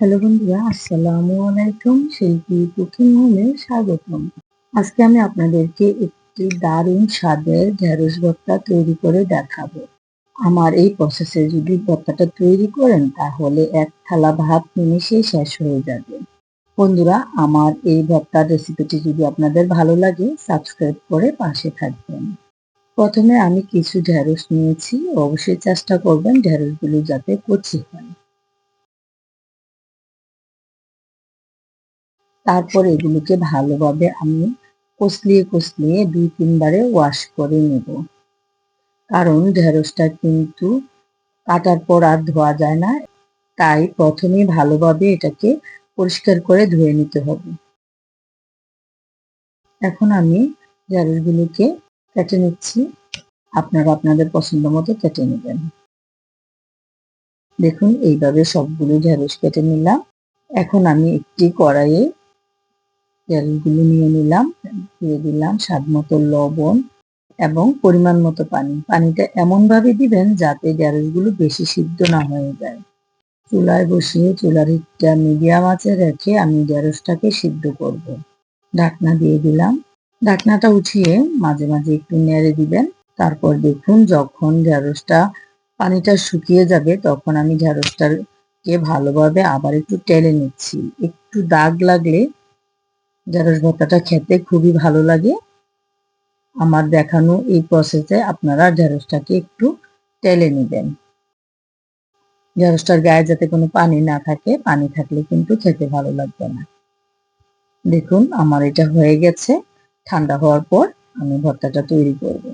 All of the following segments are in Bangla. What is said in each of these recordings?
হ্যালো বন্ধুরা, আসসালামু আলাইকুম। শিল্পী কুকিং হোমে স্বাগতম। আজকে আমি আপনাদেরকে একটি দারুণ স্বাদের ঢেঁড়স ভর্তা তৈরি করে দেখাবো। আমার এই প্রসেসে যদি ভর্তাটা তৈরি করেন, তাহলে এক থালা ভাত নিমিশেই শেষ হয়ে যাবে। বন্ধুরা, আমার এই ভর্তার রেসিপিটি যদি আপনাদের ভালো লাগে সাবস্ক্রাইব করে পাশে থাকবেন। প্রথমে আমি কিছু ঢেঁড়স নিয়েছি। অবশ্যই চেষ্টা করবেন ঢেঁড়সগুলো যাতে কচি হয়। তারপর এগুলোকে ভালোভাবে আমি কষলিয়ে কষলিয়ে দুই, তিনবারে ওয়াশ করে নেব। কারণ ঢেঁড়সটা কিন্তু কাটার পর আর ধোয়া যায় না, তাই প্রথমে ভালোভাবে এটাকে পরিষ্কার করে ধুয়ে নিতে হবে। এখন আমি ঢেঁড়সগুলোকে কেটে নিচ্ছি। আপনারা আপনাদের পছন্দ মতো কেটে নেবেন। দেখুন, এইভাবে সবগুলো ঢেঁড়স কেটে নিলাম। এখন আমি একটি কড়াইয়ে তেলগুলো নিয়ে নিলাম, দিয়ে দিলাম স্বাদ মতো লবণ এবং পরিমাণ মতো পানি। পানিটা এমনভাবে দিবেন যাতে গ্যারেজগুলো বেশি সিদ্ধ না হয়ে যায়। চুলায় বসিয়ে চুলার হিটটা মিডিয়াম আঁচে রেখে আমি ঢেঁড়সটাকে সিদ্ধ করব। ঢাকনা দিয়ে দিলাম। ঢাকনাটা উঠিয়ে মাঝে মাঝে একটু নেড়ে দিবেন। তারপর দেখুন যখন ঢেঁড়সটা পানিটা শুকিয়ে যাবে তখন আমি ঢেঁড়সটাকে ভালোভাবে আবার একটু টেলে নিচ্ছি। একটু দাগ লাগলে ঢেঁড়স ভর্তাটা খেতে খুবই ভালো লাগে। আমার দেখানো এই প্রসেসে আপনারা ঢেঁড়সটাকে একটু টেলে নেবেন। ঢেঁড়সটার গায়ে যাতে কোনো পানি না থাকে, পানি থাকলে কিন্তু খেতে ভালো লাগবে না। দেখুন, আমার এটা হয়ে গেছে। ঠান্ডা হওয়ার পর আমি ভর্তাটা তৈরি করব।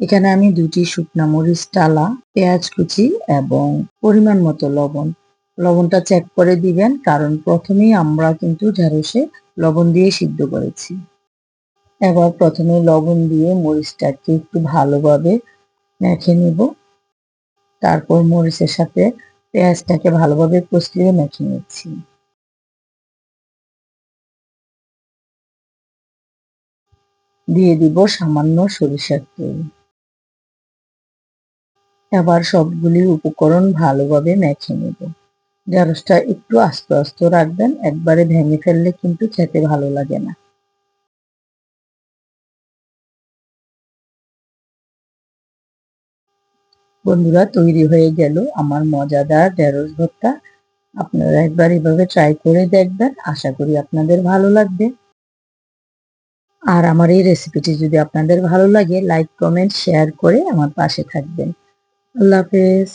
এখানে আমি দুটি শুকনা মরিচ টালা পেঁয়াজ কুচি এবং পরিমাণ মতো লবণ লবণটা চেক করে দিবেন, কারণ প্রথমেই আমরা কিন্তু ঢেঁড়সে লবণ দিয়ে সিদ্ধ করেছি। এবার প্রথমে লবণ দিয়ে মরিচটাকে একটু ভালোভাবে মেখে নিব। তারপর মরিচের সাথে পেঁয়াজটাকে ভালোভাবে কষলিয়ে মেখে নিচ্ছি। দিয়ে দিব সামান্য সরিষার তেল। এবার সবগুলি উপকরণ ভালোভাবে মেখে নেব। ঢেঁড়সটা একটু আস্তে আস্তে রাখবেন, একবারে ভেঙে ফেললে কিন্তু খেতে ভালো লাগে না। বন্ধুরা, তৈরি হয়ে গেল আমার মজাদার ঢেঁড়স ভর্তা। আপনারা একবার এভাবে ট্রাই করে দেখবেন, আশা করি আপনাদের ভালো লাগবে। আর আমার এই রেসিপিটি যদি আপনাদের ভালো লাগে লাইক কমেন্ট শেয়ার করে আমার পাশে থাকবেন। আল্লাহ হাফেজ।